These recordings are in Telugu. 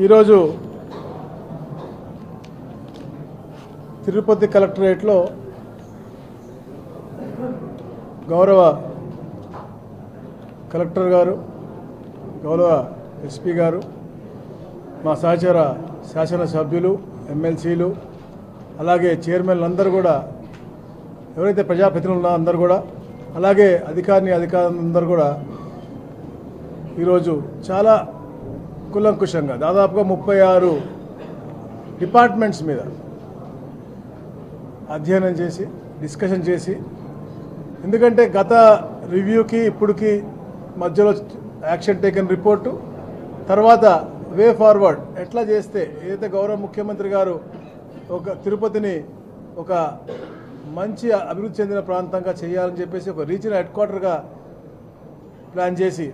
ఈరోజు తిరుపతి కలెక్టరేట్లో గౌరవ కలెక్టర్ గారు గౌరవ ఎస్పీ గారు మా సహచర శాసనసభ్యులు ఎమ్మెల్సీలు అలాగే చైర్మన్లు అందరూ కూడా ఎవరైతే ప్రజాప్రతినిధులు ఉన్నారో అందరూ కూడా అలాగే అధికారిని అధికారులందరూ కూడా ఈరోజు చాలా కులంకుశంగా దాదాపుగా ముప్పై ఆరు డిపార్ట్మెంట్స్ మీద అధ్యయనం చేసి డిస్కషన్ చేసి ఎందుకంటే గత రివ్యూకి ఇప్పుడుకి మధ్యలో యాక్షన్ టేకన్ రిపోర్టు తర్వాత వే ఫార్వర్డ్ ఎట్లా చేస్తే ఏదైతే గౌరవ ముఖ్యమంత్రి గారు ఒక తిరుపతిని ఒక మంచి అభివృద్ధి చెందిన ప్రాంతంగా చేయాలని చెప్పేసి ఒక రీజనల్ హెడ్ క్వార్టర్గా ప్లాన్ చేసి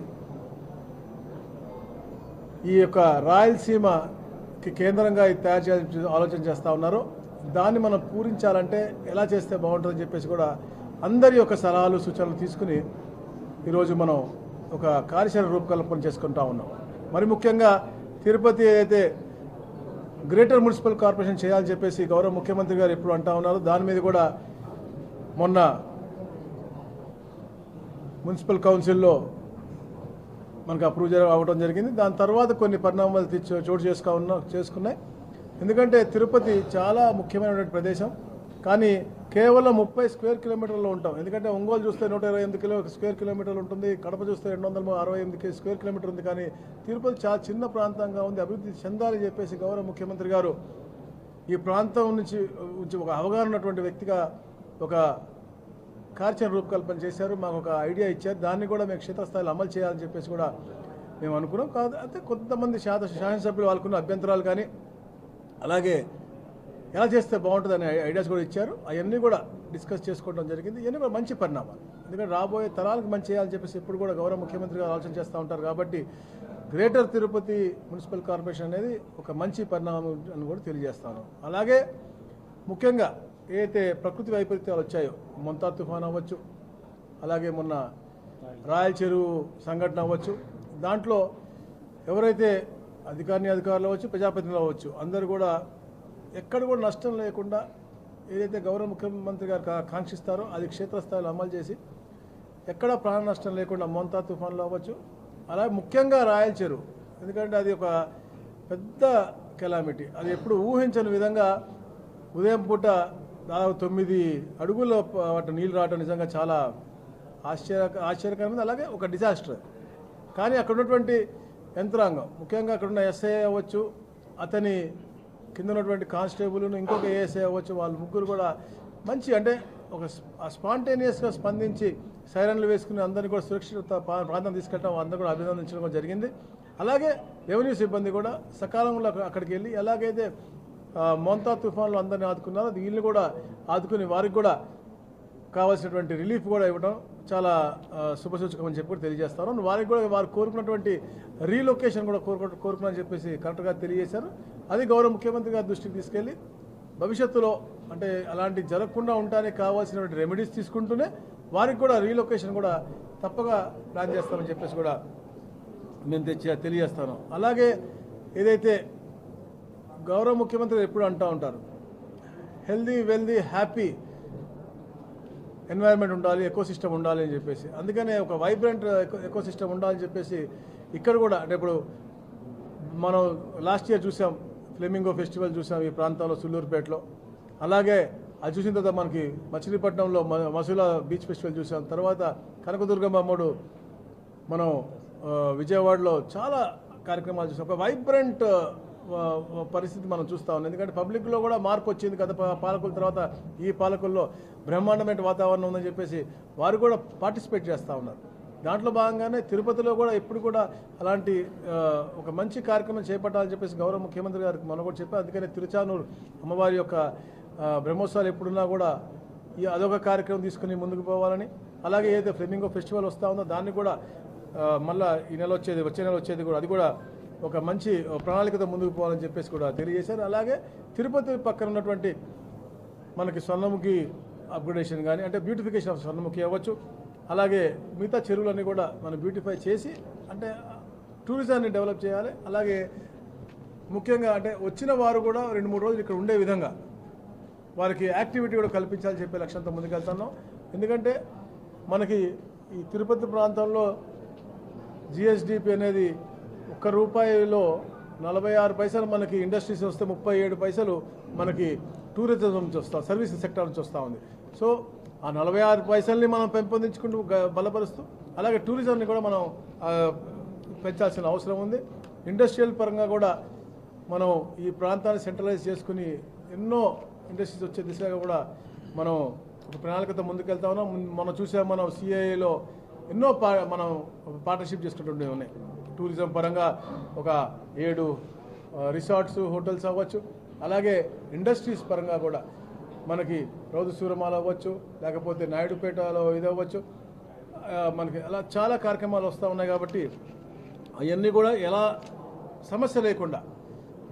ఈ యొక్క రాయలసీమకి కేంద్రంగా ఇది తయారు చేయాలని ఆలోచన చేస్తూ ఉన్నారు. దాన్ని మనం పూరించాలంటే ఎలా చేస్తే బాగుంటుందని చెప్పేసి కూడా అందరి యొక్క సలహాలు సూచనలు తీసుకుని ఈరోజు మనం ఒక కార్యాచరణ రూపకల్పన చేసుకుంటా ఉన్నాం. మరి ముఖ్యంగా తిరుపతి ఏదైతే గ్రేటర్ మున్సిపల్ కార్పొరేషన్ చేయాలని చెప్పేసి గౌరవ ముఖ్యమంత్రి గారు ఎప్పుడు అంటా ఉన్నారు దాని మీద కూడా మొన్న మున్సిపల్ కౌన్సిల్లో మనకు అప్రూవ్ జరగ అవ్వడం జరిగింది. దాని తర్వాత కొన్ని పరిణామాలు చోటు చేసుకో ఉన్న చేసుకున్నాయి. ఎందుకంటే తిరుపతి చాలా ముఖ్యమైనటువంటి ప్రదేశం. కానీ కేవలం ముప్పై స్క్వేర్ కిలోమీటర్లో ఉంటాం. ఎందుకంటే ఒంగోలు చూస్తే నూట ఇరవై ఎనిమిది కిలో స్క్వేర్ కిలోమీటర్లు ఉంటుంది. కడప చూస్తే రెండు వందల అరవై ఎనిమిది స్క్వేర్ కిలోమీటర్ ఉంది. కానీ తిరుపతి చాలా చిన్న ప్రాంతంగా ఉంది. అభివృద్ధి చెందాలని చెప్పేసి గౌరవ ముఖ్యమంత్రి గారు ఈ ప్రాంతం నుంచి నుంచి ఒక అవగాహన ఉన్నటువంటి వ్యక్తిగా ఒక కార్యాచరణ రూపకల్పన చేశారు మాకు ఒక ఐడియా ఇచ్చారు. దాన్ని కూడా మేము క్షేత్రస్థాయిలో అమలు చేయాలని చెప్పేసి కూడా మేము అనుకున్నాం. కాదు అయితే కొంతమంది శాత శాసనసభ్యులు వాళ్ళకున్న అభ్యంతరాలు కానీ అలాగే ఎలా చేస్తే బాగుంటుంది అనే ఐడియాస్ కూడా ఇచ్చారు. అవన్నీ కూడా డిస్కస్ చేసుకోవడం జరిగింది. ఇవన్నీ కూడా మంచి పరిణామాలు. ఎందుకంటే రాబోయే తరాలకు మంచి చేయాలని చెప్పేసి ఇప్పుడు కూడా గౌరవ ముఖ్యమంత్రి గారు ఆలోచన చేస్తూ ఉంటారు కాబట్టి గ్రేటర్ తిరుపతి మున్సిపల్ కార్పొరేషన్ అనేది ఒక మంచి పరిణామం అని కూడా తెలియజేస్తాను. అలాగే ముఖ్యంగా ఏదైతే ప్రకృతి వైపరీత్యాలు వచ్చాయో మొంతా తుఫాన్ అవ్వచ్చు అలాగే మొన్న రాయల చెరువు సంఘటన అవ్వచ్చు దాంట్లో ఎవరైతే అధికారిని అధికారులు అవ్వచ్చు ప్రజాప్రతినిధులు అవ్వచ్చు అందరూ కూడా ఎక్కడ కూడా నష్టం లేకుండా ఏదైతే గౌరవ ముఖ్యమంత్రి గారు కాంక్షిస్తారో అది క్షేత్రస్థాయిలో అమలు చేసి ఎక్కడ ప్రాణ నష్టం లేకుండా మొంతా తుఫాన్లు అవ్వచ్చు. అలాగే ముఖ్యంగా రాయల చెరువు ఎందుకంటే అది ఒక పెద్ద కెలామిటీ. అది ఎప్పుడు ఊహించని విధంగా ఉదయం పూట దాదాపు తొమ్మిది అడుగుల ప- వాటి నీళ్ళు రావడం నిజంగా చాలా ఆశ్చర్య ఆశ్చర్యకరమైనది అలాగే ఒక డిజాస్టర్ కానీ అక్కడ ఉన్నటువంటి యంత్రాంగం ముఖ్యంగా అక్కడ ఉన్న ఎస్ఐ అవ్వచ్చు అతని కింద ఉన్నటువంటి కానిస్టేబుల్ను ఇంకొక ఏఎస్ఐ అవ్వచ్చు వాళ్ళు ముగ్గురు కూడా మంచి అంటే ఒక స్పాంటేనియస్గా స్పందించి సైరన్లు వేసుకుని అందరినీ కూడా సురక్షిత ప్రాంతం తీసుకెళ్ళడం అందరూ కూడా అభినందించడం జరిగింది. అలాగే రెవెన్యూ సిబ్బంది కూడా సకాలంలో అక్కడికి వెళ్ళి ఎలాగైతే మోంతా తుఫాన్లో అందరినీ ఆదుకున్నారు. వీళ్ళని కూడా ఆదుకుని వారికి కూడా కావాల్సినటువంటి రిలీఫ్ కూడా ఇవ్వడం చాలా శుభసూచకం అని చెప్పి కూడా తెలియజేస్తారు. వారికి కూడా వారు కోరుకున్నటువంటి రీలొకేషన్ కూడా కోరుకు కోరుకున్నారని చెప్పేసి కరెక్ట్గా తెలియజేశారు. అది గౌరవ ముఖ్యమంత్రి గారి దృష్టికి తీసుకెళ్ళి భవిష్యత్తులో అంటే అలాంటి జరగకుండా ఉండడానికి కావాల్సినటువంటి రెమెడీస్ తీసుకుంటూనే వారికి కూడా రీలొకేషన్ కూడా తప్పగా ప్లాన్ చేస్తామని చెప్పేసి కూడా నేను తెచ్చి తెలియజేస్తాను. అలాగే ఏదైతే గౌరవ ముఖ్యమంత్రి ఎప్పుడు అంటూ ఉంటారు. హెల్దీ వెల్దీ హ్యాపీ ఎన్వైరన్మెంట్ ఉండాలి ఎకో సిస్టమ్ ఉండాలి అని చెప్పేసి. అందుకనే ఒక వైబ్రెంట్ ఎకో సిస్టమ్ ఉండాలని చెప్పేసి ఇక్కడ కూడా అంటే ఇప్పుడు మనం లాస్ట్ ఇయర్ చూసాం ఫ్లెమింగో ఫెస్టివల్ చూసాం ఈ ప్రాంతంలో సుల్లూరుపేటలో. అలాగే అది చూసిన తర్వాత మనకి మచిలీపట్నంలో మ- బీచ్ ఫెస్టివల్ చూసాం. తర్వాత కనకదుర్గమ్మ అమ్మడు మనం విజయవాడలో చాలా కార్యక్రమాలు చూసాం. ఒక వైబ్రెంట్ పరిస్థితి మనం చూస్తా ఉన్నాం. ఎందుకంటే పబ్లిక్లో కూడా మార్పు వచ్చింది గత పాలకుల తర్వాత ఈ పాలకుల్లో బ్రహ్మాండమైన వాతావరణం ఉందని చెప్పేసి వారు కూడా పార్టిసిపేట్ చేస్తూ ఉన్నారు. దాంట్లో భాగంగానే తిరుపతిలో కూడా ఇప్పుడు కూడా అలాంటి ఒక మంచి కార్యక్రమం చేపట్టాలని చెప్పేసి గౌరవ ముఖ్యమంత్రి గారికి మనం కూడా చెప్పారు. అందుకనే తిరుచానూరు అమ్మవారి యొక్క బ్రహ్మోత్సవాలు ఎప్పుడున్నా కూడా ఈ అదొక కార్యక్రమం తీసుకుని ముందుకు పోవాలని అలాగే ఏదైతే ఫ్లెమింగో ఫెస్టివల్ వస్తూ ఉందో దాన్ని కూడా మళ్ళీ ఈ నెల వచ్చేది వచ్చే నెల వచ్చేది కూడా అది కూడా ఒక మంచి ప్రణాళికతో ముందుకు పోవాలని చెప్పేసి కూడా తెలియజేశారు. అలాగే తిరుపతి పక్కన ఉన్నటువంటి మనకి స్వర్ణముఖి అప్గ్రేడేషన్ కానీ అంటే బ్యూటిఫికేషన్ ఆఫ్ స్వర్ణముఖి అవ్వచ్చు. అలాగే మిగతా చెరువులన్నీ కూడా మనం బ్యూటిఫై చేసి అంటే టూరిజాన్ని డెవలప్ చేయాలి. అలాగే ముఖ్యంగా అంటే వచ్చిన వారు కూడా రెండు మూడు రోజులు ఇక్కడ ఉండే విధంగా వారికి యాక్టివిటీ కూడా కల్పించాలని చెప్పే లక్ష్యంతో ముందుకెళ్తున్నాం. ఎందుకంటే మనకి ఈ తిరుపతి ప్రాంతంలో జిఎస్డిపి అనేది ఒక్క రూపాయిలో నలభై ఆరు పైసలు మనకి ఇండస్ట్రీస్ వస్తే ముప్పై ఏడు పైసలు మనకి టూరిజం నుంచి వస్తా సర్వీస్ సెక్టర్ నుంచి వస్తూ ఉంది. సో ఆ నలభై ఆరు పైసల్ని మనం పెంపొందించుకుంటూ బలపరుస్తూ అలాగే టూరిజంని కూడా మనం పెంచాల్సిన అవసరం ఉంది. ఇండస్ట్రియల్ పరంగా కూడా మనం ఈ ప్రాంతాన్ని సెంట్రలైజ్ చేసుకుని ఎన్నో ఇండస్ట్రీస్ వచ్చే దిశగా కూడా మనం ఒక ప్రణాళికతో ముందుకెళ్తా ఉన్నాం. మనం చూసాం మనం సిఐఏలో ఎన్నో పా మనం పార్ట్నర్షిప్ చేసుకుంటుండే ఉన్నాయి. టూరిజం పరంగా ఒక ఏడు రిసార్ట్స్ హోటల్స్ అవ్వచ్చు. అలాగే ఇండస్ట్రీస్ పరంగా కూడా మనకి రౌదు సూరమాల అవ్వచ్చు లేకపోతే నాయుడుపేటలో ఇది అవ్వచ్చు. మనకి అలా చాలా కార్యక్రమాలు వస్తూ ఉన్నాయి కాబట్టి అవన్నీ కూడా ఎలా సమస్య లేకుండా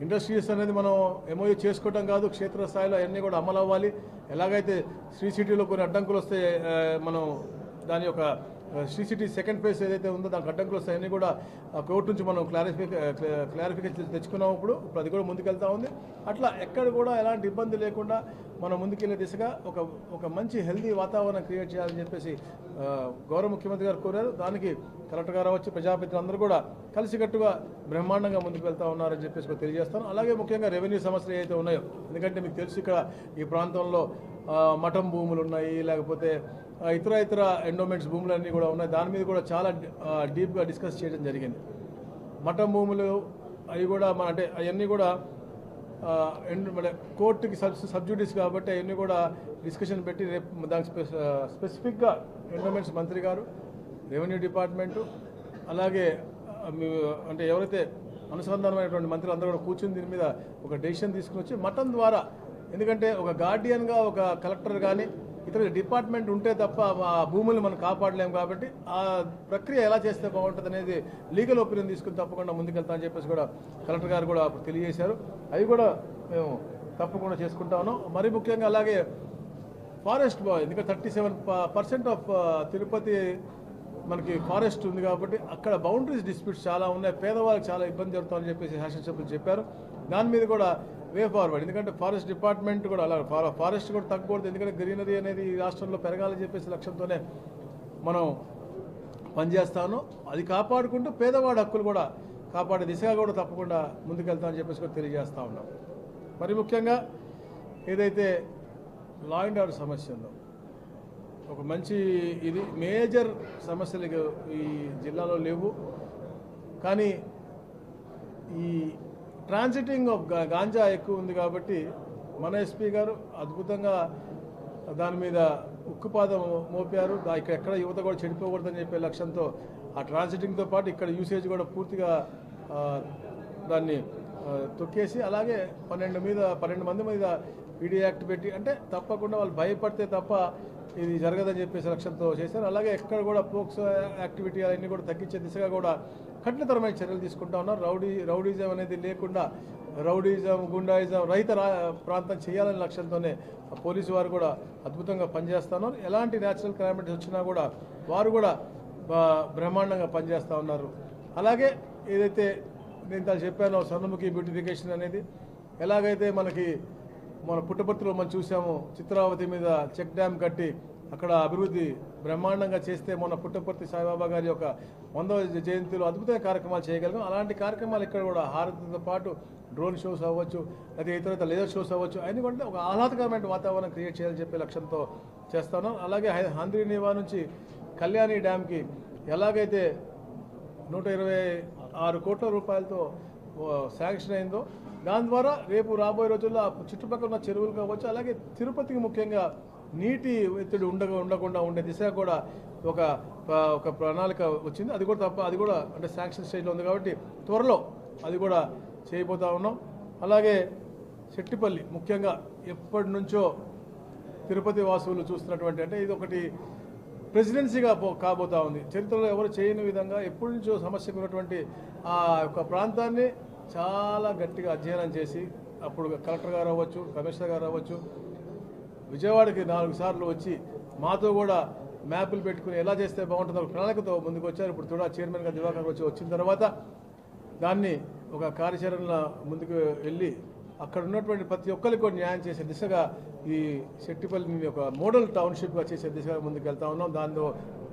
ఇండస్ట్రీస్ అనేది మనం ఎంఓయూ చేసుకోవటం కాదు క్షేత్రస్థాయిలో అవన్నీ కూడా అమలు అవ్వాలి. ఎలాగైతే శ్రీ సిటీలో కొన్ని అడ్డంకులు వస్తే మనం దాని యొక్క సిసిటీ సెకండ్ ఫేజ్ ఏదైతే ఉందో దానికి అడ్డంకులు వస్తాయి అన్నీ కూడా కోర్టు నుంచి మనం క్లారిఫిక క్లారిఫికేషన్ తెచ్చుకున్నాం ఇప్పుడు. ఇప్పుడు అది కూడా ముందుకెళ్తా ఉంది. అట్లా ఎక్కడ కూడా ఎలాంటి ఇబ్బంది లేకుండా మనం ముందుకెళ్ళే దిశగా ఒక ఒక మంచి హెల్దీ వాతావరణం క్రియేట్ చేయాలని చెప్పేసి గౌరవ ముఖ్యమంత్రి గారు కోరారు. దానికి కలెక్టర్ గారు వచ్చి ప్రజాప్రతినిధులు అందరూ కూడా కలిసికట్టుగా బ్రహ్మాండంగా ముందుకు వెళ్తా ఉన్నారని చెప్పేసి తెలియజేస్తాను. అలాగే ముఖ్యంగా రెవెన్యూ సమస్యలు ఏవైతే ఉన్నాయో ఎందుకంటే మీకు తెలుసు ఇక్కడ ఈ ప్రాంతంలో మఠం భూములు ఉన్నాయి లేకపోతే ఇతర ఇతర ఎండోమెంట్స్ భూములన్నీ కూడా ఉన్నాయి. దాని మీద కూడా చాలా డీప్గా డిస్కస్ చేయడం జరిగింది. మఠం భూములు అవి కూడా మన అంటే అవన్నీ కూడా ఆ, మన కోర్టుకి సబ్ సబ్జుడిస్ కాబట్టి అవన్నీ కూడా డిస్కషన్ పెట్టి రేపు దానికి స్పె స్పెసిఫిక్గా ఎండోమెంట్స్ మంత్రి గారు రెవెన్యూ డిపార్ట్మెంటు అలాగే అంటే ఎవరైతే అనుసంధానమైనటువంటి మంత్రులు అందరూ కూడా కూర్చుని దీని మీద ఒక డెసిషన్ తీసుకుని వచ్చి మఠం ద్వారా ఎందుకంటే ఒక గార్డియన్గా ఒక కలెక్టర్ కానీ ఇతర డిపార్ట్మెంట్ ఉంటే తప్ప ఆ భూములు మనం కాపాడలేము కాబట్టి ఆ ప్రక్రియ ఎలా చేస్తే బాగుంటుంది అనేది లీగల్ ఒపీనియన్ తీసుకుని తప్పకుండా ముందుకెళ్తామని చెప్పేసి కూడా కలెక్టర్ గారు కూడా అప్పుడు తెలియజేశారు. అవి కూడా మేము తప్పకుండా చేసుకుంటా ఉన్నాం. మరి ముఖ్యంగా అలాగే ఫారెస్ట్ బాయ్ ఎందుకంటే thirty seven percent of Tirupati మనకి ఫారెస్ట్ ఉంది కాబట్టి అక్కడ బౌండరీస్ డిస్ప్యూట్స్ చాలా ఉన్నాయి. పేదవాళ్ళకి చాలా ఇబ్బంది జరుగుతుందని చెప్పేసి శాసనసభ్యులు చెప్పారు. దాని మీద కూడా వే ఫార్వర్డ్. ఎందుకంటే ఫారెస్ట్ డిపార్ట్మెంట్ కూడా అలా ఫారె ఫారెస్ట్ కూడా తగ్గకూడదు. ఎందుకంటే గ్రీనరీ అనేది ఈ రాష్ట్రంలో పెరగాలని చెప్పేసి లక్ష్యంతోనే మనం పనిచేస్తాను. అది కాపాడుకుంటూ పేదవాడి హక్కులు కూడా కాపాడే దిశగా కూడా తప్పకుండా ముందుకెళ్తామని చెప్పేసి కూడా తెలియజేస్తా ఉన్నాం. మరి ముఖ్యంగా ఏదైతే లా అండ్ ఆర్డర్ సమస్య ఉందో ఒక మంచి ఇది మేజర్ సమస్యలు ఈ జిల్లాలో లేవు. కానీ ఈ ట్రాన్సిటింగ్ ఆఫ్ గాంజా ఎక్కువ ఉంది కాబట్టి మన ఎస్పీ గారు అద్భుతంగా దాని మీద ఉక్కుపాదం మోపారు. ఇక్కడ ఎక్కడ యువత కూడా చెడిపోకూడదని చెప్పే లక్ష్యంతో ఆ ట్రాన్సిటింగ్తో పాటు ఇక్కడ యూసేజ్ కూడా పూర్తిగా దాన్ని తొక్కేసి అలాగే పన్నెండు మీద పన్నెండు మంది మీద ఈడీ యాక్ట్ పెట్టి అంటే తప్పకుండా వాళ్ళు భయపడితే తప్ప ఇది జరగదని చెప్పేసి లక్ష్యంతో చేశారు. అలాగే ఎక్కడ కూడా పోక్సో యాక్టివిటీ అవన్నీ కూడా తగ్గించే దిశగా కూడా కఠినతరమైన చర్యలు తీసుకుంటా ఉన్నారు. రౌడీ రౌడీజం అనేది లేకుండా రౌడీజం గుండాయిజం రైత రా ప్రాంతం చేయాలనే లక్ష్యంతోనే పోలీసు వారు కూడా అద్భుతంగా పనిచేస్తున్నారు ఎలాంటి న్యాచురల్ క్లైమేట్స్ వచ్చినా కూడా వారు కూడా బ్రహ్మాండంగా పనిచేస్తూ ఉన్నారు. అలాగే ఏదైతే నేను ఇంత చెప్పానో స్వర్ణముఖి బ్యూటిఫికేషన్ అనేది ఎలాగైతే మనకి మన పుట్టపర్తిలో మనం చూసాము చిత్రావతి మీద చెక్ డ్యామ్ కట్టి అక్కడ అభివృద్ధి బ్రహ్మాండంగా చేస్తే మొన్న పుట్టపర్తి సాయిబాబా గారి యొక్క వందవ జయంతిలో అద్భుతమైన కార్యక్రమాలు చేయగలిగాం. అలాంటి కార్యక్రమాలు ఇక్కడ కూడా హారతితో పాటు డ్రోన్ షోస్ అవ్వచ్చు లేదా ఇతర ఇతర లేజర్ షోస్ అవ్వచ్చు. అన్ని కూడా ఒక ఆహ్లాదకరమైన వాతావరణం క్రియేట్ చేయాలని చెప్పే లక్ష్యంతో చేస్తాను అలాగే హంద్రీనివా నుంచి కళ్యాణి డ్యామ్కి ఎలాగైతే నూట ఇరవై ఆరు కోట్ల రూపాయలతో శాంక్షన్ అయిందో దాని ద్వారా రేపు రాబోయే రోజుల్లో చుట్టుపక్కల ఉన్న చెరువులు కావచ్చు అలాగే తిరుపతికి ముఖ్యంగా నీటి ఒత్తిడి ఉండ ఉండకుండా ఉండే దిశగా కూడా ఒక ఒక ప్రణాళిక వచ్చింది. అది కూడా తప్ప అది కూడా అంటే శాంక్షన్ స్టేజ్లో ఉంది కాబట్టి త్వరలో అది కూడా చేయబోతా ఉన్నాం. అలాగే శెట్టిపల్లి ముఖ్యంగా ఎప్పటి నుంచో తిరుపతి వాసువులు చూస్తున్నటువంటి అంటే ఇది ఒకటి ప్రెసిడెన్సీగా పో కాబోతా ఉంది. చరిత్రలో ఎవరు చేయని విధంగా ఎప్పటి నుంచో సమస్యకు ఉన్నటువంటి ఆ యొక్క ప్రాంతాన్ని చాలా గట్టిగా అధ్యయనం చేసి అప్పుడు కలెక్టర్ గారు అవ్వచ్చు కమిషనర్ గారు అవ్వచ్చు విజయవాడకి నాలుగు సార్లు వచ్చి మాతో కూడా మ్యాపులు పెట్టుకుని ఎలా చేస్తే బాగుంటుందో ఒక ప్రణాళికతో ముందుకు వచ్చారు. ఇప్పుడు కూడా చైర్మన్గా దివాకర్ వచ్చి వచ్చిన తర్వాత దాన్ని ఒక కార్యాచరణ ముందుకు వెళ్ళి అక్కడ ఉన్నటువంటి ప్రతి ఒక్కరికి కూడా న్యాయం చేసే దిశగా ఈ శెట్టిపల్లిని ఒక మోడల్ టౌన్షిప్గా చేసే దిశగా ముందుకు వెళ్తా ఉన్నాం. దానిలో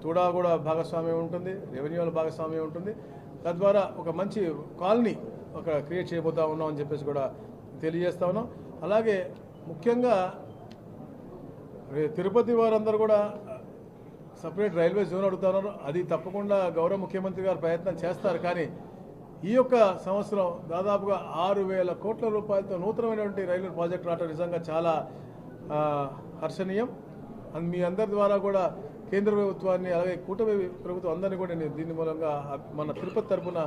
తుడా కూడా భాగస్వామ్యం ఉంటుంది రెవెన్యూల భాగస్వామ్యం ఉంటుంది. తద్వారా ఒక మంచి కాలనీ ఒక క్రియేట్ చేయబోతా ఉన్నాం అని చెప్పేసి కూడా తెలియజేస్తా ఉన్నాం. అలాగే ముఖ్యంగా తిరుపతి వారందరూ కూడా సపరేట్ రైల్వే జోన్ అడుగుతున్నారు అది తప్పకుండా గౌరవ ముఖ్యమంత్రి గారు ప్రయత్నం చేస్తారు. కానీ ఈ యొక్క సంవత్సరం దాదాపుగా ఆరు వేల కోట్ల రూపాయలతో నూతనమైనటువంటి రైల్వే ప్రాజెక్ట్ రావడం నిజంగా చాలా హర్షణీయం. అండ్ మీ అందరి ద్వారా కూడా కేంద్ర ప్రభుత్వాన్ని అలాగే కూటమి ప్రభుత్వం అందరినీ కూడా నేను దీని మూలంగా మన తిరుపతి తరఫున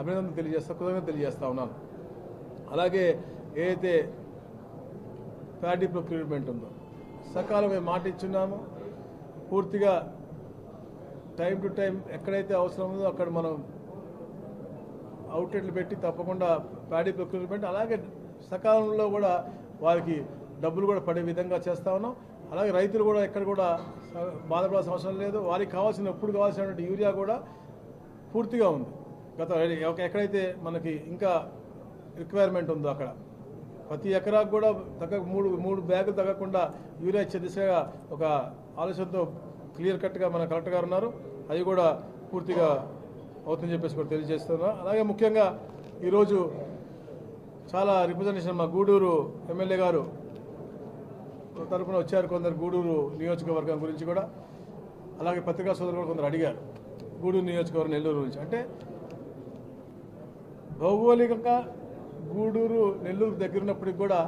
అభినందన తెలియజేస్తా కృతజ్ఞత తెలియజేస్తా ఉన్నాను. అలాగే ఏదైతే ప్యాడీ ప్రొక్యూర్మెంట్ ఉందో సకాలమే మాట ఇచ్చున్నాము పూర్తిగా టైం టు టైం ఎక్కడైతే అవసరం ఉందో అక్కడ మనం అవుట్లెట్లు పెట్టి తప్పకుండా ప్యాడీ ప్రొక్యూర్మెంట్ అలాగే సకాలంలో కూడా వారికి డబ్బులు కూడా పడే విధంగా చేస్తా ఉన్నాం. అలాగే రైతులు కూడా ఎక్కడ కూడా బాధపడాల్సిన అవసరం లేదు. వారికి కావాల్సిన ఎప్పుడు కావాల్సినటువంటి యూరియా కూడా పూర్తిగా ఉంది. గత ఎక్కడైతే మనకి ఇంకా రిక్వైర్మెంట్ ఉందో అక్కడ. ప్రతి ఎకరాకు కూడా తగ్గ మూడు మూడు బ్యాగులు తగ్గకుండా యూరియా ఇచ్చే దిశగా ఒక ఆలోచనతో క్లియర్ కట్గా మన కలెక్టర్ గారు ఉన్నారు. అవి కూడా పూర్తిగా అవుతుందని చెప్పేసి కూడా తెలియజేస్తున్నా. అలాగే ముఖ్యంగా ఈరోజు చాలా రిప్రజెంటేషన్ మా గూడూరు ఎమ్మెల్యే గారు తరపున వచ్చారు కొందరు గూడూరు నియోజకవర్గం గురించి కూడా. అలాగే పత్రికా సోదరులు కూడా కొందరు అడిగారు గూడూరు నియోజకవర్గం నెల్లూరు గురించి. అంటే భౌగోళికంగా గూడూరు నెల్లూరు దగ్గర ఉన్నప్పటికి కూడా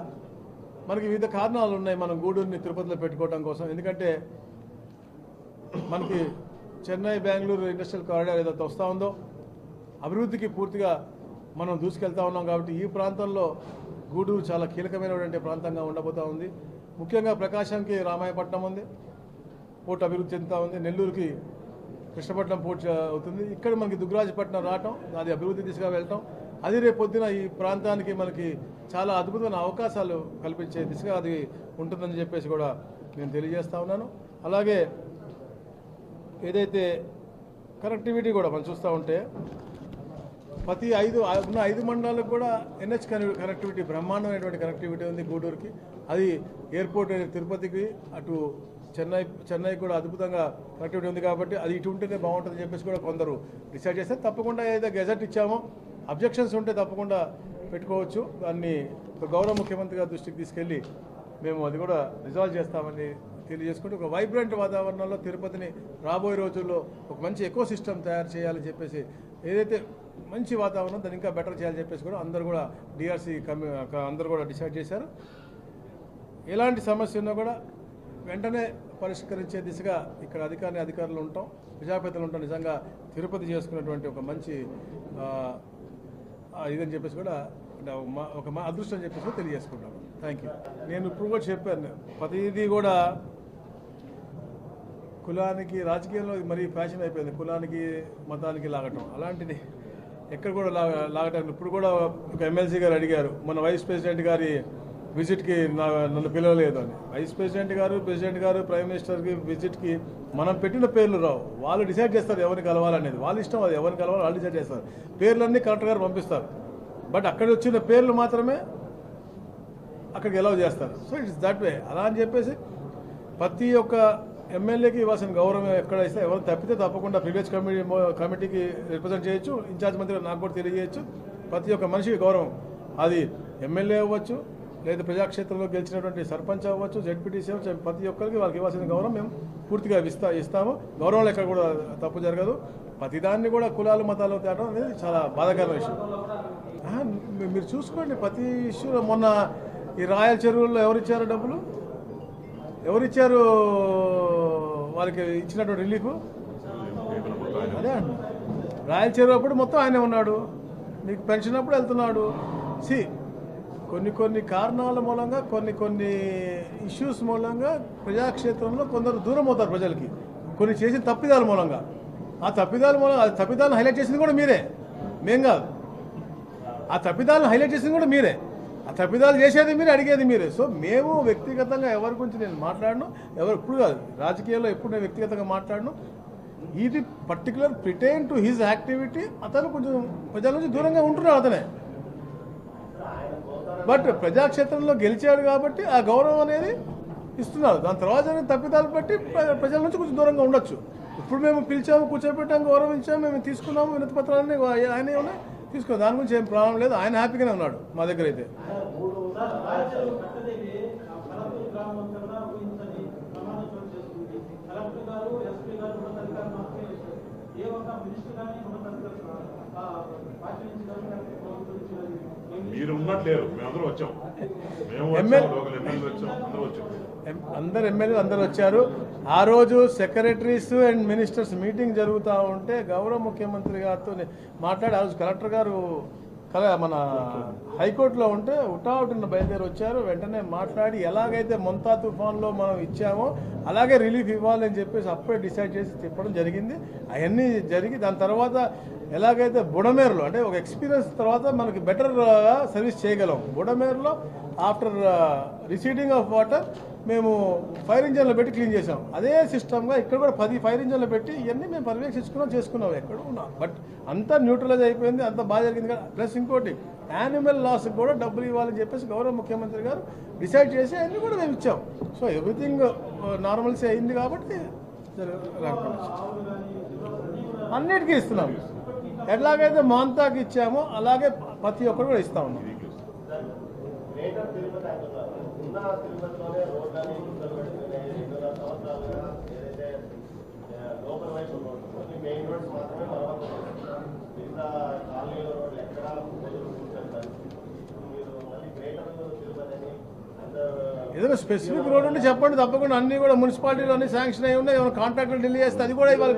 మనకి వివిధ కారణాలు ఉన్నాయి మనం గూడూరుని తిరుపతిలో పెట్టుకోవడం కోసం. ఎందుకంటే మనకి చెన్నై బెంగళూరు ఇండస్ట్రియల్ కారిడార్ ఏదైతే వస్తూ ఉందో అభివృద్ధికి పూర్తిగా మనం దూసుకెళ్తా ఉన్నాం కాబట్టి ఈ ప్రాంతంలో గూడూరు చాలా కీలకమైనటువంటి ప్రాంతంగా ఉండబోతూ ఉంది. ముఖ్యంగా ప్రకాశంకి రామాయపట్నం ఉంది పోర్ట్ అభివృద్ధి చెందుతూ ఉంది నెల్లూరుకి కృష్ణపట్నం పోర్ట్ అవుతుంది. ఇక్కడ మనకి దుగ్గరాజపట్నం రావటం అది అభివృద్ధి దిశగా వెళ్ళటం అది రేపు పొద్దున ఈ ప్రాంతానికి మనకి చాలా అద్భుతమైన అవకాశాలు కల్పించే దిశగా అది ఉంటుందని చెప్పేసి కూడా నేను తెలియజేస్తా ఉన్నాను. అలాగే ఏదైతే కనెక్టివిటీ కూడా మనం చూస్తూ ఉంటే ప్రతి ఐదు ఉన్న ఐదు మండలాలకు కూడా ఎన్హెచ్ కనెక్టివిటీ బ్రహ్మాండమైనటువంటి కనెక్టివిటీ ఉంది గూడూరుకి. అది ఎయిర్పోర్ట్ అనేది తిరుపతికి అటు చెన్నై చెన్నై కూడా అద్భుతంగా కనెక్టివిటీ ఉంది కాబట్టి అది ఇటు ఉంటేనే బాగుంటుందని చెప్పేసి కూడా కొందరు డిసైడ్ చేస్తే తప్పకుండా ఏదైతే గెజెట్ ఇచ్చామో అబ్జెక్షన్స్ ఉంటే తప్పకుండా పెట్టుకోవచ్చు. దాన్ని ఒక గౌరవ ముఖ్యమంత్రి గారి దృష్టికి తీసుకెళ్ళి మేము అది కూడా రిజాల్వ్ చేస్తామని తెలియజేసుకుంటూ ఒక వైబ్రెంట్ వాతావరణంలో తిరుపతిని రాబోయే రోజుల్లో ఒక మంచి ఎకో సిస్టమ్ తయారు చేయాలని చెప్పేసి ఏదైతే మంచి వాతావరణం దాన్ని ఇంకా బెటర్ చేయాలని చెప్పేసి కూడా అందరూ కూడా డిఆర్సీ కమి అందరూ కూడా డిసైడ్ చేశారు. ఎలాంటి సమస్య ఉన్నా కూడా వెంటనే పరిష్కరించే దిశగా ఇక్కడ అధికారి అధికారులు ఉంటాం. ప్రజాపేతలు ఉంటాం. నిజంగా తిరుపతి చేసుకున్నటువంటి ఒక మంచి ఇదని చెప్పేసి కూడా ఒక మా- ఒక మా అదృష్టం చెప్పేసి కూడా తెలియజేసుకుంటాం. థ్యాంక్ యూ నేను ఇప్పుడు కూడా చెప్పాను. ప్రతిదీ కూడా కులానికి రాజకీయంలో ఇది మరీ ఫ్యాషన్ అయిపోయింది. కులానికి మతానికి లాగటం. అలాంటిది ఎక్కడ కూడా లాగ లాగటం ఇప్పుడు కూడా ఒక ఎమ్మెల్సీ గారు అడిగారు. మన వైస్ ప్రెసిడెంట్ గారి విజిట్కి నా నన్ను పిలవలేదు అని. వైస్ ప్రెసిడెంట్ గారు ప్రెసిడెంట్ గారు ప్రైమ్ మినిస్టర్కి విజిట్కి మనం పెట్టిన పేర్లు రావు. వాళ్ళు డిసైడ్ చేస్తారు ఎవరిని కలవాలనేది. వాళ్ళ ఇష్టం అది ఎవరిని కలవాలి వాళ్ళు డిసైడ్ చేస్తారు. పేర్లన్నీ కలెక్టర్ గారు పంపిస్తారు. బట్ అక్కడ వచ్చిన పేర్లు మాత్రమే అక్కడికి ఎలవ్ చేస్తారు. సో ఇట్స్ దట్ వే అలా అని చెప్పేసి ప్రతి ఒక్క ఎమ్మెల్యేకి ఇవ్వాల్సిన గౌరవం ఎక్కడ ఇస్తే ఎవరు తప్పితే తప్పకుండా ప్రివిలేజ్ కమిటీ కమిటీకి రిప్రజెంట్ చేయొచ్చు. ఇన్ఛార్జ్ మంత్రి నాకు కూడా తెలియజేయచ్చు. ప్రతి ఒక్క మనిషికి గౌరవం. అది ఎమ్మెల్యే అవ్వచ్చు లేదా ప్రజాక్షేత్రంలో గెలిచినటువంటి సర్పంచ్ అవ్వచ్చు జెడ్పీటీసీ అవ్వచ్చు ప్రతి ఒక్కరికి వాళ్ళకి ఇవ్వాల్సిన గౌరవం మేము పూర్తిగా ఇస్తా ఇస్తాము. గౌరవం ఎక్కడ కూడా తప్పు జరగదు. ప్రతిదాన్ని కూడా కులాలు మతాలు తేటం అనేది చాలా బాధాకరమైన విషయం. మీరు చూసుకోండి ప్రతి ఇష్యూలో మొన్న ఈ రాయల చెరువుల్లో ఎవరిచ్చారు డబ్బులు? ఎవరిచ్చారు వాళ్ళకి ఇచ్చినటువంటి రిలీఫ్? అదే అండి. రాయల చెరువు అప్పుడు మొత్తం ఆయనే ఉన్నాడు. మీకు పెన్షన్ అప్పుడు వెళ్తున్నాడు. సి కొన్ని కొన్ని కారణాల మూలంగా కొన్ని కొన్ని ఇష్యూస్ మూలంగా ప్రజాక్షేత్రంలో కొందరు దూరం అవుతారు ప్రజలకి. కొన్ని చేసిన తప్పిదాల మూలంగా. ఆ తప్పిదాల మూలంగా ఆ తప్పిదాలను హైలైట్ చేసింది కూడా మీరే. మేం కాదు. ఆ తప్పిదాలను హైలైట్ చేసింది కూడా మీరే. ఆ తప్పిదాలు చేసేది మీరే అడిగేది మీరే. సో మేము వ్యక్తిగతంగా ఎవరి గురించి నేను మాట్లాడను ఎవరు ఇప్పుడు కాదు రాజకీయాల్లో ఎప్పుడు నేను వ్యక్తిగతంగా మాట్లాడను. ఇది particular pertain to his activity అతను కొంచెం ప్రజల నుంచి దూరంగా ఉంటున్నాడు అతనే. బట్ ప్రజాక్షేత్రంలో గెలిచాడు కాబట్టి ఆ గౌరవం అనేది ఇస్తున్నారు. దాని తర్వాత జరిగిన తప్పిదాలు బట్టి ప్ర- ప్రజల నుంచి కొంచెం దూరంగా ఉండొచ్చు. ఇప్పుడు మేము పిలిచాము కూర్చోబెట్టాము గౌరవించాము మేము తీసుకున్నాము వినతి పత్రాలన్నీ ఆయన ఉన్నాయి తీసుకున్నాం దాని గురించి ఏం ప్రాబ్లం లేదు. ఆయన హ్యాపీగానే ఉన్నాడు మా దగ్గర అయితే. ఏ ఒక్క మినిస్టర్ కానీ మీరు ఉన్నట్లేరు. మేమందరం వచ్చాం. మేము ఎమ్మెల్యే- ఎమ్మెల్యే అందరూ వచ్చాం. అందరు ఎమ్మెల్యేలు అందరు వచ్చారు. ఆ రోజు సెక్రటరీస్ అండ్ మినిస్టర్స్ మీటింగ్ జరుగుతూ ఉంటే గౌరవ ముఖ్యమంత్రి గారితో మాట్లాడి ఆ రోజు కలెక్టర్ గారు కదా మన హైకోర్టులో ఉంటే ఉటావుటిన బయలుదేరి వచ్చారు వెంటనే మాట్లాడి ఎలాగైతే మొంతా తుఫాన్లో మనం ఇచ్చామో అలాగే రిలీఫ్ ఇవ్వాలని చెప్పేసి అప్పుడే డిసైడ్ చేసి చెప్పడం జరిగింది. అవన్నీ జరిగి దాని తర్వాత ఎలాగైతే బుడమేరులో అంటే ఒక ఎక్స్పీరియన్స్ తర్వాత మనకి బెటర్ సర్వీస్ చేయగలం. బుడమేరులో ఆఫ్టర్ రిసీడింగ్ ఆఫ్ వాటర్ మేము ఫైర్ ఇంజన్లో పెట్టి క్లీన్ చేసాం అదే సిస్టమ్గా ఇక్కడ కూడా పది ఫైర్ ఇంజన్లు పెట్టి ఇవన్నీ మేము పర్యవేక్షించుకున్నాం చేసుకున్నాం ఎక్కడ ఉన్నాం. బట్ అంతా న్యూట్రలైజ్ అయిపోయింది అంత బాగా జరిగింది కదా. ప్లస్ ఇంకోటి యానిమల్ లాస్కి కూడా డబ్బులు ఇవ్వాలని చెప్పేసి గౌరవ ముఖ్యమంత్రి గారు డిసైడ్ చేసి అన్నీ కూడా మేము ఇచ్చాం. సో ఎవ్రీథింగ్ నార్మల్సీ అయింది కాబట్టి అన్నిటికీ ఇస్తున్నాం. ఎట్లాగైతే మాంతాకి ఇచ్చామో అలాగే ప్రతి ఒక్కరు కూడా ఇస్తా ఉన్నాం. ఉన్న తిరుపతిలోనే రోడ్లని గుంతలు పెట్టుకుని రెండున్నర సంవత్సరాలుగా ఏదైతే లోపల వైపు కొన్ని మెయిన్ రోడ్స్ మాత్రమే మరమ్మతు మిగతా కాలనీల రోడ్లు ఎక్కడా మొదలు కూర్చొని మీరు మళ్ళీ గ్రేటర్ తిరుపతి అని ఏదైనా స్పెసిఫిక్ రోడ్ ఉంటే చెప్పండి తప్పకుండా. అన్ని కూడా మున్సిపాలిటీలు అన్ని శాంక్షన్ అయి ఉన్నాయి. ఏమైనా కాంట్రాక్టర్ ఢిల్లీ చేస్తే అది కూడా ఇవాళ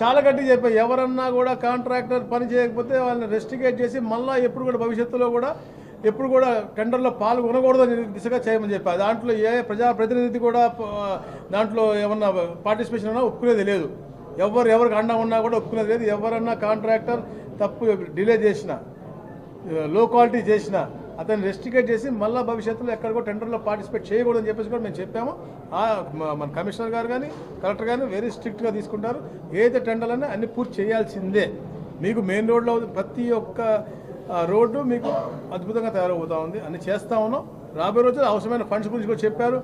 చాలా గట్టిగా చెప్పాయి ఎవరన్నా కూడా కాంట్రాక్టర్ పని చేయకపోతే వాళ్ళని రెస్టిగేట్ చేసి మళ్ళీ ఎప్పుడు కూడా భవిష్యత్తులో కూడా ఎప్పుడు కూడా టెండర్లో పాల్గొనకూడదని దిశగా చేయమని చెప్పారు. దాంట్లో ఏ ప్రజా ప్రతినిధి కూడా దాంట్లో ఏమన్నా పార్టిసిపేషన్ ఉన్నా ఒప్పుకునేది లేదు. ఎవరు ఎవరికి అండా ఉన్నా కూడా ఒప్పుకునేది లేదు. ఎవరన్నా కాంట్రాక్టర్ తప్పు డిలే చేసినా లో క్వాలిటీ చేసిన అతన్ని రెస్టికేట్ చేసి మళ్ళీ భవిష్యత్తులో ఎక్కడ కూడా టెండర్లో పార్టిసిపేట్ చేయకూడదని చెప్పేసి కూడా మేము చెప్పాము. మన కమిషనర్ గారు కానీ కలెక్టర్ కానీ వెరీ స్ట్రిక్ట్గా తీసుకుంటారు. ఏదైతే టెండర్లన్నా అన్ని పూర్తి చేయాల్సిందే. మీకు మెయిన్ రోడ్లో ప్రతి ఒక్క రోడ్డు మీకు అద్భుతంగా తయారవుతూ ఉంది. అన్ని చేస్తూ ఉన్నాం. రాబోయే రోజులు అవసరమైన ఫండ్స్ గురించి కూడా చెప్పారు.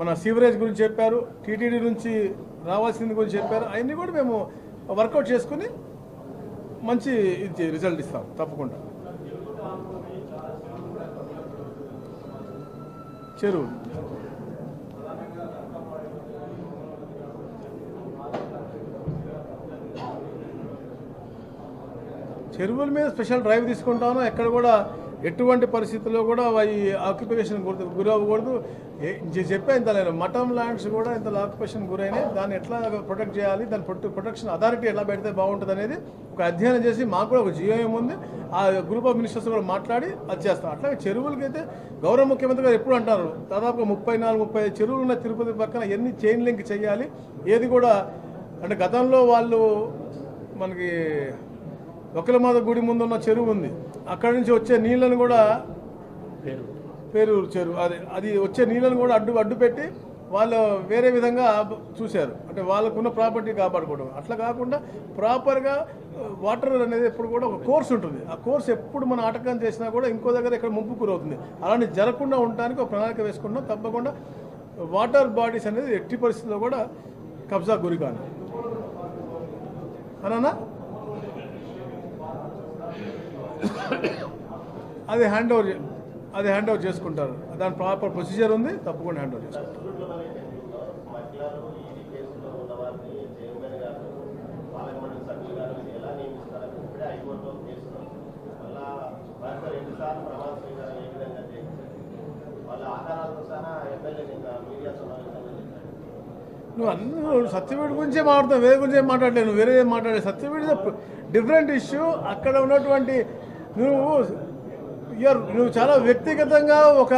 మన సీవరేజ్ గురించి చెప్పారు. టీటీడీ నుంచి రావాల్సింది గురించి చెప్పారు. అవన్నీ కూడా మేము వర్కౌట్ చేసుకుని మంచి ఇది రిజల్ట్ ఇస్తాం. తప్పకుండా. చెరువు. చెరువుల మీద స్పెషల్ డ్రైవ్ తీసుకుంటాను. ఎక్కడ కూడా ఎటువంటి పరిస్థితుల్లో కూడా ఈ ఆక్యుపేషన్ గురవ్వకూడదు. గురి అవ్వకూడదు చెప్పే ఇంత లేదు మఠం ల్యాండ్స్ కూడా ఇంత ఆక్యుపేషన్ గురైనాయి. దాన్ని ఎట్లా ప్రొటెక్ట్ చేయాలి? దాని ప్రొటెక్షన్ అథారిటీ ఎలా పెడితే బాగుంటుంది అనేది ఒక అధ్యయనం చేసి మాకు కూడా ఒక జియోఎం ఉంది. ఆ గ్రూప్ ఆఫ్ మినిస్టర్స్ కూడా మాట్లాడి అది చేస్తాం. అట్లాగే చెరువులకైతే గౌరవ ముఖ్యమంత్రి గారు ఎప్పుడు అంటారు దాదాపుగా ముప్పై నాలుగు ముప్పై చెరువులు ఉన్న తిరుపతి పక్కన ఎన్ని చైన్ లింక్ చేయాలి? ఏది కూడా అంటే గతంలో వాళ్ళు మనకి ఒకలమాద గుడి ముందు ఉన్న చెరువు ఉంది. అక్కడి నుంచి వచ్చే నీళ్ళను కూడా పేరూరు చెరువు. అది అది వచ్చే నీళ్ళను కూడా అడ్డు అడ్డు పెట్టి వాళ్ళు వేరే విధంగా చూశారు. అంటే వాళ్ళకున్న ప్రాపర్టీ కాపాడుకోవడం. అట్లా కాకుండా ప్రాపర్గా వాటర్ అనేది ఎప్పుడు కూడా ఒక కోర్స్ ఉంటుంది. ఆ కోర్స్ ఎప్పుడు మన ఆటకం చేసినా కూడా ఇంకో దగ్గర ఇక్కడ ముంపు గురవుతుంది అలాంటి జరగకుండా ఉండడానికి ఒక ప్రణాళిక వేసుకుంటాం తప్పకుండా వాటర్ బాడీస్ అనేది ఎట్టి పరిస్థితుల్లో కూడా కబ్జా గురి కాను అనా అది హ్యాండ్ ఓవర్ అది హ్యాండ్ ఓవర్ చేసుకుంటారు. దాని ప్రాపర్ ప్రొసీజర్ ఉంది తప్పకుండా హ్యాండ్ ఓవర్ చేసుకుంటారు. వాళ్ళ ఆధారాలతో సహా ఎమ్మెల్యే మీడియా నువ్వు అన్ని నువ్వు సత్యవేడి గురించే మాట్లాడుతావు వేరే గురించి ఏం మాట్లాడలేదు నువ్వు వేరే ఏం మాట్లాడలేదు. సత్యవేడి డిఫరెంట్ ఇష్యూ అక్కడ ఉన్నటువంటి నువ్వు యూఆర్ నువ్వు చాలా వ్యక్తిగతంగా ఒక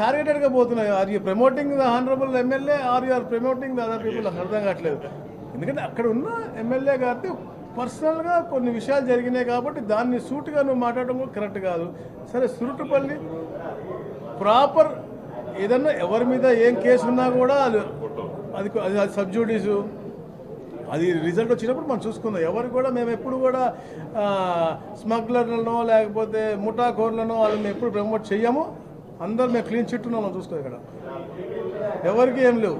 టార్గెటెడ్గా పోతున్నావు. Are you promoting the honourable MLA are you're promoting the other people నాకు అర్థం కావట్లేదు. ఎందుకంటే అక్కడ ఉన్న ఎమ్మెల్యే గారికి పర్సనల్గా కొన్ని విషయాలు జరిగినాయి కాబట్టి దాన్ని సూటుగా నువ్వు మాట్లాడడం కూడా కరెక్ట్ కాదు. సరే సురుటుపల్లి ప్రాపర్ ఏదన్నా ఎవరి మీద ఏం కేసు ఉన్నా కూడా అది అది అది సబ్జూడీసు అది రిజల్ట్ వచ్చినప్పుడు మనం చూసుకుందాం. ఎవరు కూడా మేము ఎప్పుడు కూడా స్మగ్లర్లను లేకపోతే ముఠాకోర్లను వాళ్ళని మేము ఎప్పుడు ప్రమోట్ చెయ్యము. అందరూ మేము క్లీన్ చిట్ ఉన్నాం మనం చూసుకో ఇక్కడ. ఎవరికి ఏం లేవు.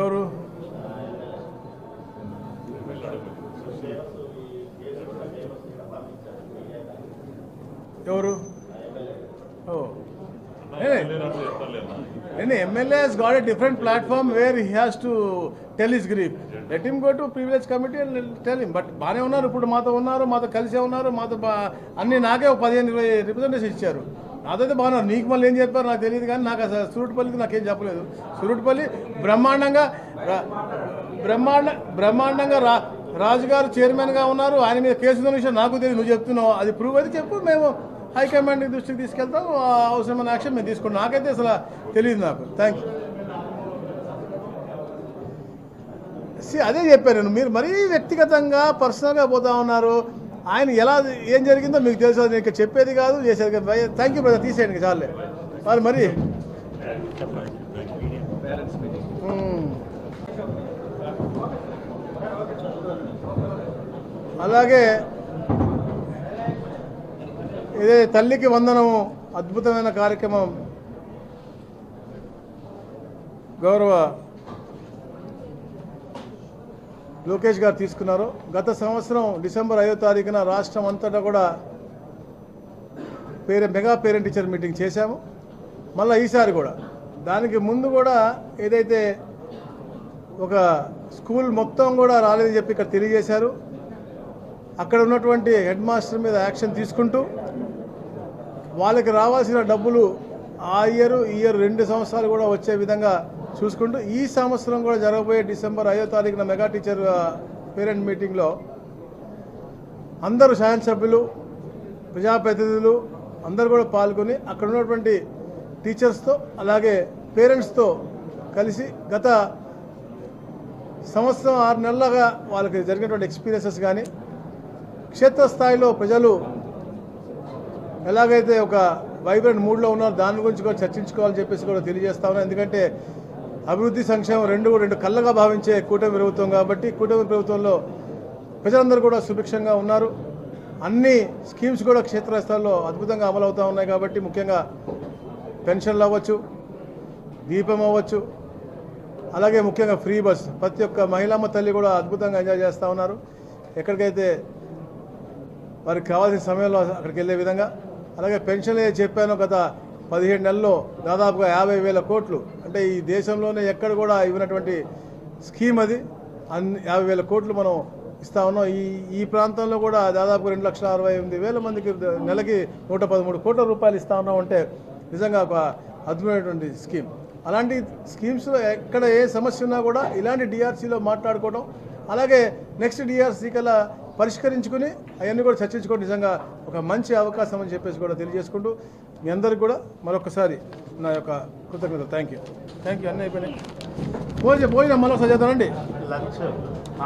ఎవరు? ఎవరు? ఓ. లేనప్పుడు చెప్తారులేమ్మా. And MLA has got a different platform where he has to tell his grief. Let him go to privilege committee and బాగానే ఉన్నారు ఇప్పుడు మాతో ఉన్నారు మాతో కలిసే ఉన్నారు మాతో అన్ని నాకే ఒక పదిహేను ఇరవై రిప్రజెంటేషన్ ఇచ్చారు. నాదైతే బాగున్నారు నీకు మళ్ళీ ఏం చెప్పారు? నాకు తెలియదు కానీ నాకు అసలు సురుటిపల్లికి నాకేం చెప్పలేదు. సురుటిపల్లి బ్రహ్మాండంగా బ్రహ్మాండ బ్రహ్మాండంగా రా రాజుగారు చైర్మన్గా ఉన్నారు. ఆయన మీద కేసు ఉన్న విషయం నాకు తెలియదు నువ్వు చెప్తున్నావు. అది ప్రూవ్ అయితే చెప్పు మేము హైకమాండ్ దృష్టికి తీసుకెళ్తాం అవసరమైన యాక్షన్ మేము తీసుకుంటాం. నాకైతే అసలు తెలియదు నాకు. థ్యాంక్ యూ అదే చెప్పాను నేను. మీరు మరీ వ్యక్తిగతంగా పర్సనల్గా పోతా ఉన్నారు. ఆయన ఎలా ఏం జరిగిందో మీకు తెలుసు. ఇంకా నేను చెప్పేది కాదు చేసేది కాదు. థ్యాంక్ యూ బ్రదర్ తీసేయండి చాలే. వాళ్ళు మరి. Hmm. అలాగే ఇదే తల్లికి వందనము అద్భుతమైన కార్యక్రమం. గౌరవ లోకేష్ గారు తీసుకున్నారు. గత సంవత్సరం డిసెంబర్ ఐదో తారీఖున రాష్ట్రం అంతటా కూడా పేరే మెగా పేరెంట్ టీచర్ మీటింగ్ చేశాము. మళ్ళీ ఈసారి కూడా. దానికి ముందు కూడా ఏదైతే ఒక స్కూల్ మొత్తం కూడా రాలేదని చెప్పి ఇక్కడ తెలియజేశారు. అక్కడ ఉన్నటువంటి హెడ్ మాస్టర్ మీద యాక్షన్ తీసుకుంటూ వాళ్ళకి రావాల్సిన డబ్బులు ఆ ఇయర్ ఈ ఇయర్ రెండు సంవత్సరాలు కూడా వచ్చే విధంగా చూసుకుంటూ ఈ సంవత్సరం కూడా జరగబోయే డిసెంబర్ ఐదో తారీఖున మెగా టీచర్ పేరెంట్ మీటింగ్లో అందరూ శాసనసభ్యులు ప్రజాప్రతినిధులు అందరూ కూడా పాల్గొని అక్కడ ఉన్నటువంటి టీచర్స్తో అలాగే పేరెంట్స్తో కలిసి గత సంవత్సరం ఆరు నెలలుగా వాళ్ళకి జరిగినటువంటి ఎక్స్పీరియన్సెస్ కానీ క్షేత్రస్థాయిలో ప్రజలు ఎలాగైతే ఒక వైబ్రెంట్ మూడ్లో ఉన్నారో దాని గురించి కూడా చర్చించుకోవాలని చెప్పేసి కూడా తెలియజేస్తా ఉన్నాను ఎందుకంటే అభివృద్ధి సంక్షేమం రెండు రెండు కళ్ళగా భావించే కూటమి ప్రభుత్వం కాబట్టి కూటమి ప్రభుత్వంలో ప్రజలందరూ కూడా సుభిక్షంగా ఉన్నారు. అన్ని స్కీమ్స్ కూడా క్షేత్రస్థాయిలో అద్భుతంగా అమలు అవుతూ ఉన్నాయి కాబట్టి ముఖ్యంగా పెన్షన్లు అవ్వచ్చు దీపం అవ్వచ్చు అలాగే ముఖ్యంగా ఫ్రీ బస్. ప్రతి ఒక్క మహిళమ్మ తల్లి కూడా అద్భుతంగా ఎంజాయ్ చేస్తూ ఉన్నారు. ఎక్కడికైతే వారికి కావాల్సిన సమయంలో అక్కడికి వెళ్ళే విధంగా అలాగే పెన్షన్ చెప్పాను గత పదిహేడు నెలల్లో దాదాపుగా యాభై వేల కోట్లు. అంటే ఈ దేశంలోనే ఎక్కడ కూడా ఇవ్వనటువంటి స్కీమ్ అది. అన్ని యాభై వేల కోట్లు మనం ఇస్తా ఉన్నాం. ఈ ఈ ప్రాంతంలో కూడా దాదాపు రెండు లక్షల అరవై ఎనిమిది వేల మందికి నెలకి నూట పదమూడు కోట్ల రూపాయలు ఇస్తా ఉన్నాం అంటే నిజంగా ఒక అద్భుతమైనటువంటి స్కీమ్. అలాంటి స్కీమ్స్లో ఎక్కడ ఏ సమస్య ఉన్నా కూడా ఇలాంటి డిఆర్సీలో మాట్లాడుకోవడం. అలాగే నెక్స్ట్ డిఆర్సీ కల్లా పరిష్కరించుకుని అవన్నీ కూడా చర్చించుకోవడం నిజంగా ఒక మంచి అవకాశం అని చెప్పేసి కూడా తెలియజేసుకుంటూ మీ అందరికి కూడా మరొకసారి నా యొక్క కృతజ్ఞత థ్యాంక్ యూ థ్యాంక్ యూ అన్నీ అయిపోయినాయి. భోజనం భోజనం మరొకసారి చేద్దామండి.